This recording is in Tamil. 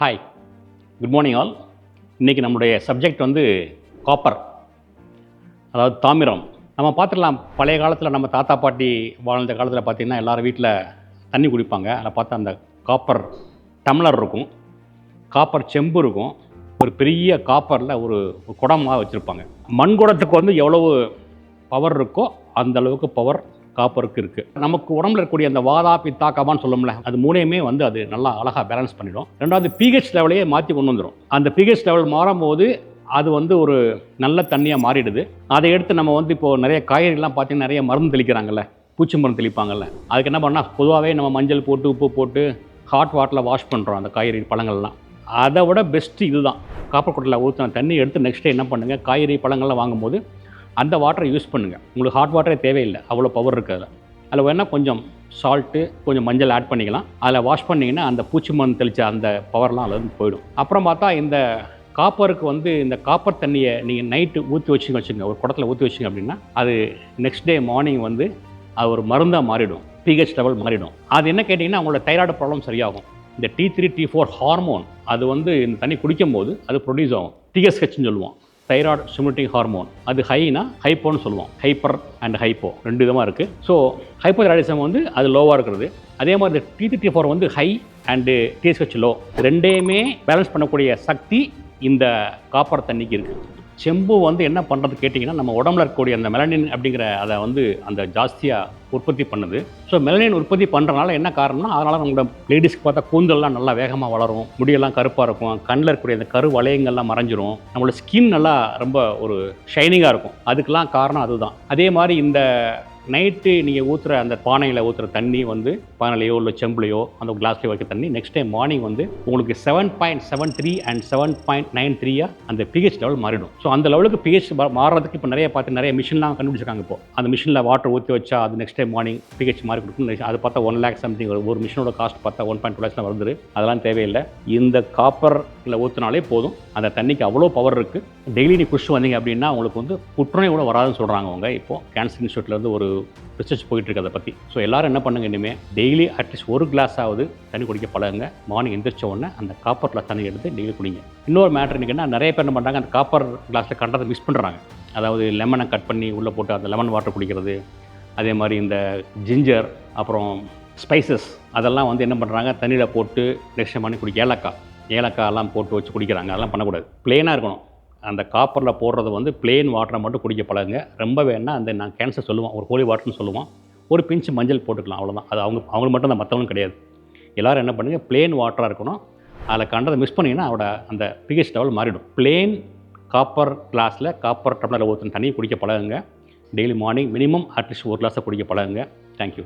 ஹாய் குட் மார்னிங் ஆல் இன்றைக்கி நம்முடைய சப்ஜெக்ட் வந்து காப்பர் அதாவது தாமிரம். நம்ம பார்த்துடலாம் பழைய காலத்தில் நம்ம தாத்தா பாட்டி வாழ்ந்த காலத்தில் பார்த்திங்கன்னா எல்லாரும் வீட்டில் தண்ணி குடிப்பாங்க. அதில் பார்த்தா அந்த காப்பர் டம்ளர் இருக்கும். காப்பர் செம்பு இருக்கும். ஒரு பெரிய காப்பரில் ஒரு ஒரு குடமாக வச்சுருப்பாங்க. மண் குடத்துக்கு வந்து எவ்வளவு பவர் இருக்கோ அந்த அளவுக்கு பவர் காப்பருக்கு இருக்குது நமக்கு உடம்புல இருக்கக்கூடிய அந்த வாதா பித்தா கபான்னு சொல்லும்ல அது மூணையுமே வந்து அது நல்லா அழகாக பேலன்ஸ் பண்ணிடும். ரெண்டாவது பிஹெச் லெவலையே மாற்றி கொண்டு வந்துடும் அந்த பிஹெச் லெவல் மாறும்போது அது வந்து ஒரு நல்ல தண்ணியாக மாறிடுது. அதை எடுத்து நம்ம வந்து இப்போது நிறைய காய்கறிலாம் பார்த்தீங்கன்னா நிறைய மருந்து தெளிக்கிறாங்கல்ல பூச்சி மருந்து தெளிப்பாங்கல்ல அதுக்கு என்ன பண்ணால் பொதுவாகவே நம்ம மஞ்சள் போட்டு உப்பு போட்டு ஹாட் வாட்டரில் வாஷ் பண்ணுறோம் அந்த காய்கறி பழங்கள்லாம். அதை விட பெஸ்ட்டு இதுதான். காப்பர் குட்டில் ஊற்றின தண்ணி எடுத்து நெக்ஸ்ட் டே என்ன பண்ணுங்கள் காய்கறி பழங்கள்லாம் வாங்கும்போது அந்த வாட்டரை யூஸ் பண்ணுங்கள் உங்களுக்கு ஹாட் வாட்டரே தேவையில்லை. அவ்வளோ பவர் இருக்குது. அதில் அதில் வேணால் கொஞ்சம் சால்ட்டு கொஞ்சம் மஞ்சள் ஆட் பண்ணிக்கலாம். அதில் வாஷ் பண்ணிங்கன்னா அந்த பூச்சி மருந்து தெளித்த அந்த பவர்லாம் அதில் போயிடும். அப்புறம் பார்த்தா இந்த காப்பருக்கு வந்து இந்த காப்பர் தண்ணியை நீங்கள் நைட்டு ஊற்றி வச்சுங்க வச்சுங்க ஒரு குடத்தில் ஊற்றி வச்சுங்க அப்படின்னா அது நெக்ஸ்ட் டே மார்னிங் வந்து அது ஒரு மருந்தாக மாறிடும். பிஹெச் லெவல் மாறிடும். அது என்ன கேட்டிங்கன்னா அவங்களோட தைராய்டு ப்ராப்ளம் சரியாகும். இந்த T three T four hormone அது வந்து இந்த தண்ணி குடிக்கும் போது அது ப்ரொடியூஸ் ஆகும். டிஎஸ்ஹெச்னு சொல்லுவோம். தைராய்டு ஸ்டிமுலேட்டிங் ஹார்மோன் அது ஹைனா ஹைப்போன்னு சொல்லுவோம். ஹைப்பர் அண்ட் ஹைப்போ ரெண்டு விதமாக இருக்குது ஸோ ஹைப்போதைராய்டிசம் வந்து அது லோவாக இருக்கிறது. அதே மாதிரி டி த்ரீ ஃபோர் வந்து ஹை அண்டு டிஎஸ்ஹெச் லோ ரெண்டையுமே பேலன்ஸ் பண்ணக்கூடிய சக்தி இந்த காப்பர் தண்ணிக்கு இருக்குது செம்பு வந்து என்ன பண்ணுறது கேட்டிங்கன்னா நம்ம உடம்புல இருக்கக்கூடிய அந்த மெலனின் அப்படிங்கிற அதை வந்து அந்த ஜாஸ்தியாக உற்பத்தி பண்ணுது. ஸோ மெலனின் உற்பத்தி பண்ணுறனால என்ன காரணம்னா அதனால் நம்மளோட லேடிஸ்க்கு பார்த்தா கூந்தல்லாம் நல்லா வேகமாக வளரும் முடியெல்லாம் கருப்பாக இருக்கும் கண்ணில் இருக்கக்கூடிய அந்த கரு வளையங்கள்லாம் மறைஞ்சிரும் நம்மளோட ஸ்கின் நல்லா ரொம்ப ஒரு ஷைனிங்காக இருக்கும். அதுக்கெலாம் காரணம் அதுதான். அதே மாதிரி இந்த நைட்டு நீங்கள் ஊற்றுற அந்த பானையில் ஊற்றுற தண்ணி வந்து பானையிலையோ இல்லை செம்புலையோ அந்த கிளாஸ்லேயோ வைக்கிற தண்ணி நெக்ஸ்ட் டைம் மார்னிங் வந்து உங்களுக்கு seven point seven three and seven point nine த்ரீயாக அந்த பிஹெச் லெவல் மாறிடும். ஸோ அந்த லெவலுக்கு பிஹெச் மாறுறதுக்கு இப்போ நிறைய பார்த்து நிறைய மிஷின்லாம் கண்டுபிடிச்சிருக்காங்க இப்போ. அந்த மிஷினில் வாட்டர் ஊற்றி வச்சா அது நெக்ஸ்ட் டைம் மார்னிங் பிஹெச் மாறி கொடுக்கும் அது பார்த்தா ஒன் லேக் சம்திங் ஒரு மிஷினோட காஸ்ட் பார்த்தா ஒன் பாயிண்ட் டூ லேக்ஸ்லாம் வருது. அதெல்லாம் தேவையில்லை. இந்த காப்பர் இல்லை ஊற்றினாலே போதும். அந்த தண்ணிக்கு அவ்வளோ பவர் இருக்குது டெய்லி நீ குடிச்சு வந்தீங்க அப்படின்னா உங்களுக்கு வந்து புற்றுநோய் கூட வராதுன்னு சொல்கிறாங்க அவங்க. இப்போது கேன்சர் இன்ஸ்டியூட்லேருந்து ஒரு ரிசர்ச் போயிட்டு இருக்கு அதை பற்றி ஸோ எல்லோரும் என்ன பண்ணுங்க இனிமேல் டெய்லி அட்லீஸ்ட் ஒரு கிளாஸ் ஆகுது தண்ணி குடிக்க பழகுங்க. மார்னிங் எந்திரிச்ச உடனே அந்த காப்பரில் தண்ணி எடுத்து டெய்லி குடிங்க. இன்னொரு மேட்ரு என்னன்னா நிறைய பேர் என்ன பண்ணுறாங்க அந்த காப்பர் கிளாஸில் கண்டதை மிஸ் பண்ணுறாங்க அதாவது லெமனை கட் பண்ணி உள்ளே போட்டு அந்த லெமன் வாட்டர் குடிக்கிறது. அதே மாதிரி இந்த ஜிஞ்சர் அப்புறம் ஸ்பைசஸ் அதெல்லாம் வந்து என்ன பண்ணுறாங்க தண்ணியில் போட்டு நெக்ஸ்ட் பண்ணி குடிக்க. ஏலக்காய். ஏலக்காயெல்லாம் போட்டு வச்சு குடிக்கிறாங்க. அதெல்லாம் பண்ணக்கூடாது. ப்ளேனாக இருக்கணும். அந்த காப்பரில் போடுறது வந்து பிளேன் வாட்டரை மட்டும் குடிக்க பழகுங்க. ரொம்ப வேணால் அந்த நான் கேன்சர் சொல்லுவோம் ஒரு ஹோலி வாட்டர்னு சொல்லுவோம் ஒரு பிஞ்சு மஞ்சள் போட்டுக்கலாம் அவ்வளோதான் அது அவங்க அவங்களுக்கு மட்டும் தான் மற்றவங்களும் கிடையாது. எல்லோரும் என்ன பண்ணுங்கள் பிளேன் வாட்டராக இருக்கணும். அதில் கண்டதை மிஸ் பண்ணிங்கன்னா அவட அந்த பிஹெச் லெவல் மாறிடும். பிளேன் காப்பர் கிளாஸில் காப்பர் டம்ளரில் ஒருத்தன் தண்ணியை குடிக்க பழகுங்க. டெய்லி மார்னிங் மினிமம் அட்லீஸ்ட் ஒரு கிளாஸை குடிக்க பழகுங்க. தேங்க்யூ